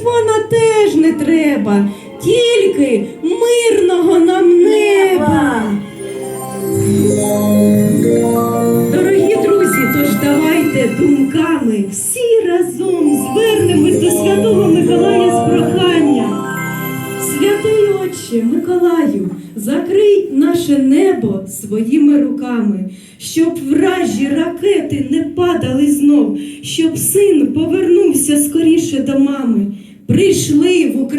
червона теж не треба, тільки мирного нам неба. Дорогі друзі, тож давайте думками всі разом звернемось до Святого Миколая з проханням. Святий Отче Миколаю, закрий наше небо своїми руками, щоб вражі ракети не падали знов, щоб син повернувся скоріше до мами.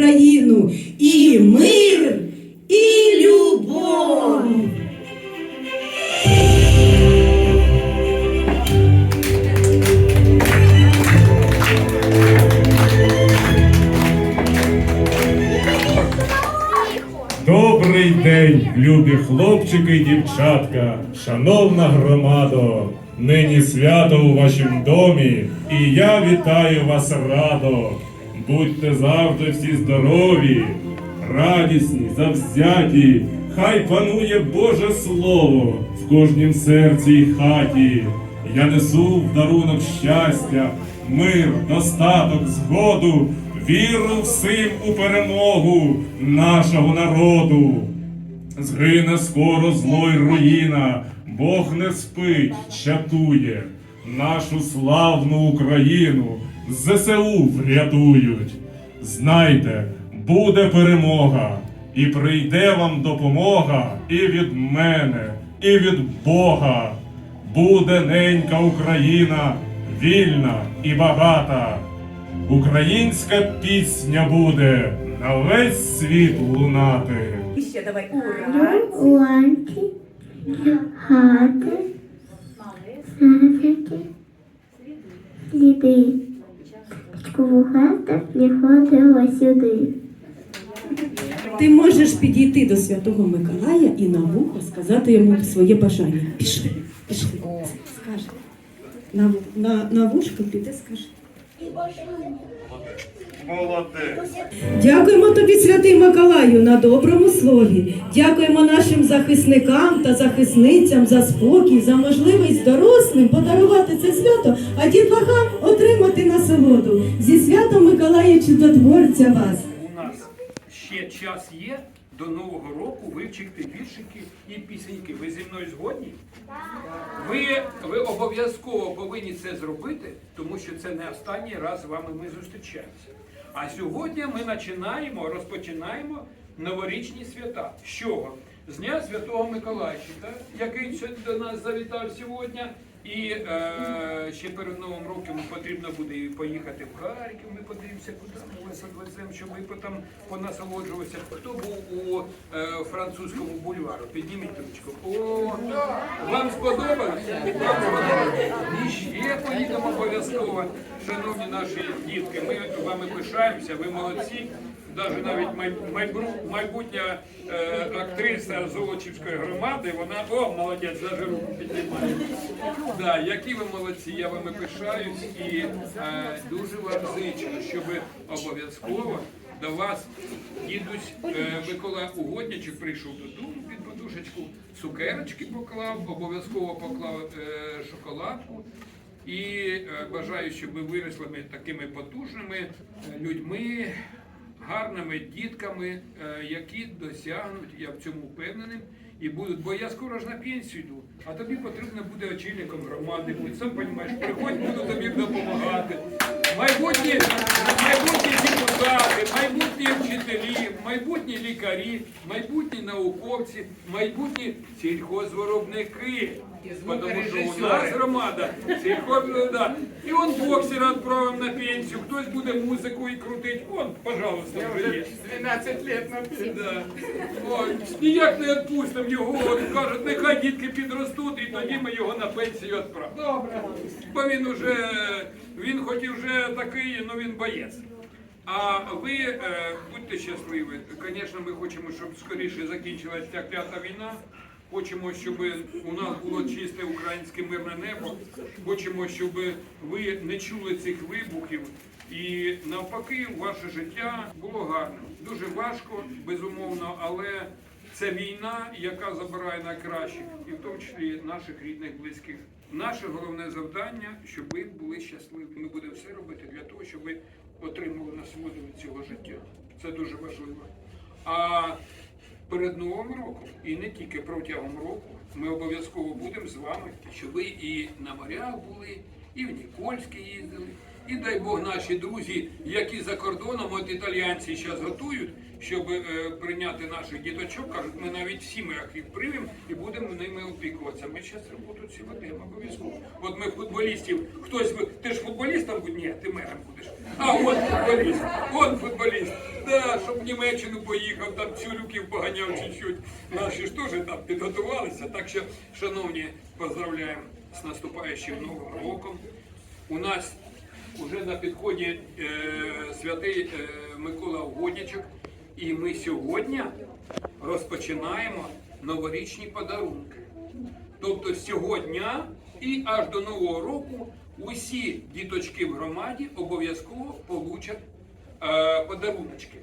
Україну і мир, і любов. Добрий день, любі хлопчики і дівчатка, шановна громадо, нині свято у вашім домі, і я вітаю вас радо. Будьте завжди всі здорові, радісні, завзяті, хай панує Боже Слово в кожнім серці й хаті. Я несу в дарунок щастя, мир, достаток, згоду, віру всім у перемогу нашого народу. Згине скоро зло й руїна, Бог не спить, чатує, нашу славну Україну з ЗСУ врятують. Знайте, буде перемога, і прийде вам допомога і від мене, і від Бога. Буде ненька Україна, вільна і багата. Українська пісня буде на весь світ лунати. І ще давай ура. Уранки, хати, сліди. Чкувугата приходила сюди. Ти можеш підійти до Святого Миколая і на вухо сказати йому своє бажання. Пішли, пішли. Скажи. На, на, на вушко піди, скажи. Молодець. Дякуємо тобі, святий Миколаю, на доброму слові. Дякуємо нашим захисникам та захисницям за спокій, за можливість дорослим подарувати це свято, а дітлахам отримати насолоду. Зі святом Миколая Чудотворця вас. у нас ще час є до Нового року вивчити віршики і пісеньки. Ви зі мною згодні? Ви, ви обов'язково повинні це зробити, тому що це не останній раз з вами ми зустрічаємося. А сьогодні ми починаємо, розпочинаємо новорічні свята. З чого? З Дня Святого Миколайчика, який до нас завітав сьогодні. І е, ще перед Новим роком потрібно буде поїхати в Харків. Ми подивимося, куди ми вас відвеземо, щоб ви там понасолоджувалися. Хто був у е, французькому бульвару? Підніміть ручку. О, вам сподобалось? Вам сподобалось? І ще поїдемо обов'язково. Шановні наші дітки, ми вами пишаємося, ви молодці. Навіть навіть майбутня е, актриса Золочівської громади, вона о, молодець, навіть руку піднімає. Да, які ви молодці, я вами пишаюсь і е, дуже вам зичу, щоб обов'язково до вас дідусь е, Микола Угоднячик прийшов додому під подушечку, цукерочки поклав, обов'язково поклав е, шоколадку. І е, бажаю, щоб ви виросли ми такими потужними е, людьми, гарними дітками, е, які досягнуть, я в цьому впевнений, і будуть. Бо я скоро ж на пенсію йду, а тобі потрібно буде очільником громади. бути. Сам розумієш, приходь, буду тобі допомагати. Майбутні, майбутні депутати, майбутні вчителі, майбутні лікарі, майбутні науковці, майбутні сільхозвиробники. Тому що у нас громада сільхозда. І он боксера відправив на пенсію, хтось буде музику і крутить. Он, пожалуйста, вже є. 12 лет на. Да. О, ніяк не відпустимо його. От кажуть, нехай дітки підростуть, і тоді ми його на пенсію відправимо. Добре. Бо він уже, він хоч і вже такий, але він боєць. А ви е, будьте щасливі. Звісно, ми хочемо, щоб скоріше закінчилася ця клята війна. Хочемо, щоб у нас було чисте українське мирне небо. Хочемо, щоб ви не чули цих вибухів. І навпаки, ваше життя було гарним. Дуже важко, безумовно, але це війна, яка забирає найкращих, і в тому числі наших рідних, близьких. Наше головне завдання, щоб ви були щасливі. Ми будемо все робити для того, щоб отримали насолоду від цього життя. Це дуже важливо. А перед Новим роком і не тільки протягом року ми обов'язково будемо з вами, щоб ви і на морях були, і в Нікольське їздили. І дай Бог наші друзі, які за кордоном, от італіянці зараз готують, щоб е, прийняти наших діточок, кажуть, ми навіть всі ми їх приймемо і будемо ними опікуватися. Ми зараз роботу цю ведемо обов'язково. От ми футболістів, хтось ви- ти ж футболістом будь? Ні, ти мером будеш. А от футболіст, от футболіст. Да, щоб в Німеччину поїхав, там цюрюків поганяв чуть-чуть. Наші ж теж там підготувалися. Так що, шановні, поздравляємо з наступаючим новим роком. У нас уже на підході е, святий е, Микола Угоднячок, і ми сьогодні розпочинаємо новорічні подарунки. Тобто дня і аж до Нового року усі діточки в громаді обов'язково получать е, подаруночки.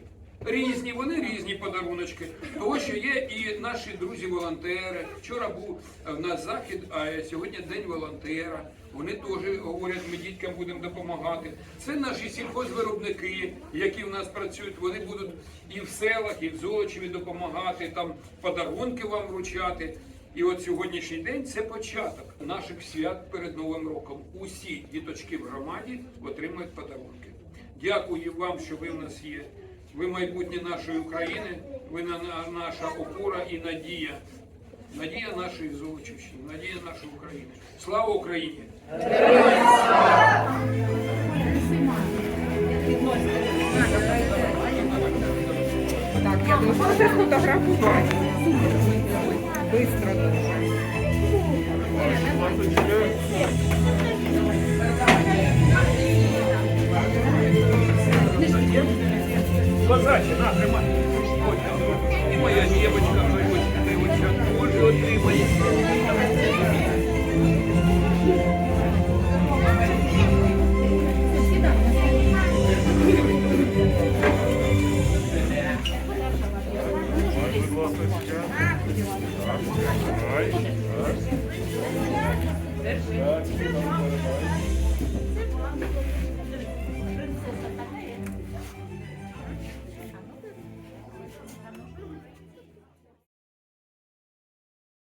Різні, вони різні подаруночки. Того, що є і наші друзі-волонтери. Вчора був в нас захід, а сьогодні день волонтера. Вони теж говорять, ми діткам будемо допомагати. Це наші сільхозвиробники, які в нас працюють. Вони будуть і в селах, і в Золочеві допомагати, там подарунки вам вручати. І от сьогоднішній день це початок наших свят перед Новим роком. Усі діточки в громаді отримують подарунки. Дякую вам, що ви в нас є. Ви майбутнє нашої України, ви на- на- наша опора і надія. Надія нашої Золочівщини, надія нашої України. Слава Україні! Так, я должна вже фотографувати. Быстро дуже. Козачі, на, тримай. І моя дівчинка, дочка, ти от що дуже отримає.